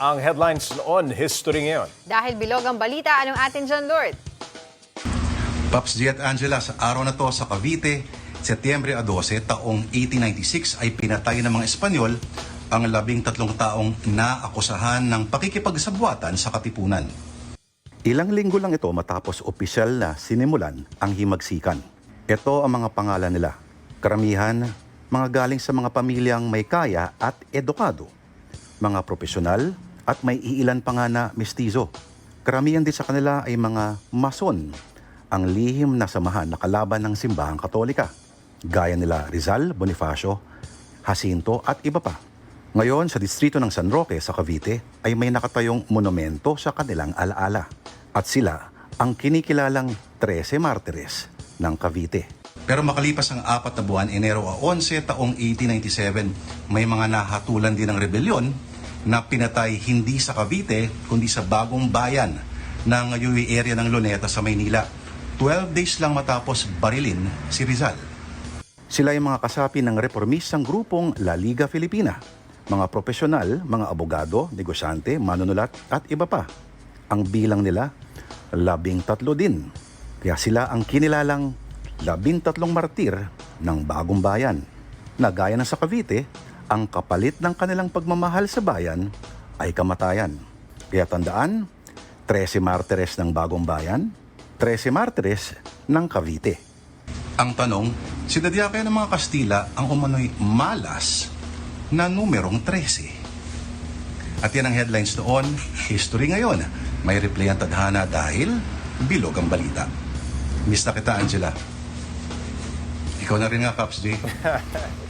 Ang headlines noon, history ngayon. Dahil bilog ang balita, anong atin dyan, Lord? Paps G at Angela, sa araw na to sa Cavite, Setyembre 12, taong 1896 ay pinatay ng mga Espanyol ang labing tatlong taong naakusahan ng pakikipagsabuatan sa Katipunan. Ilang linggo lang ito matapos opisyal na sinimulan ang himagsikan. Ito ang mga pangalan nila. Karamihan, mga galing sa mga pamilyang may kaya at edukado. Mga profesional at may iilan pa nga na mestizo. Karamihan din sa kanila ay mga mason, ang lihim na samahan na kalaban ng simbahang katolika. Gaya nila Rizal, Bonifacio, Jacinto at iba pa. Ngayon, sa distrito ng San Roque sa Cavite ay may nakatayong monumento sa kanilang alaala. At sila ang kinikilalang 13 Martires ng Cavite. Pero makalipas ang apat na buwan, Enero 11, taong 1897, may mga nahatulan din ng rebelyon na pinatay hindi sa Cavite, kundi sa bagong bayan ng Yui area ng Luneta sa Maynila. 12 days lang matapos barilin si Rizal. Sila ay mga kasapi ng reformistang grupong La Liga Filipina. Mga profesional, mga abogado, negosyante, manunulat at iba pa. Ang bilang nila, labing tatlo din. Kaya sila ang kinilalang labing tatlong martir ng bagong bayan. Na gaya ng sa Cavite, ang kapalit ng kanilang pagmamahal sa bayan ay kamatayan. Kaya tandaan, 13 martires ng bagong bayan, 13 martires ng Cavite. Ang tanong, sinadya kaya ng mga Kastila ang umano'y malas na numerong 13. At yan ang headlines noon, history ngayon. May replay ang tadhana dahil bilog ang balita. Miss na kita, Angela. Ikaw na rin nga, Caps J.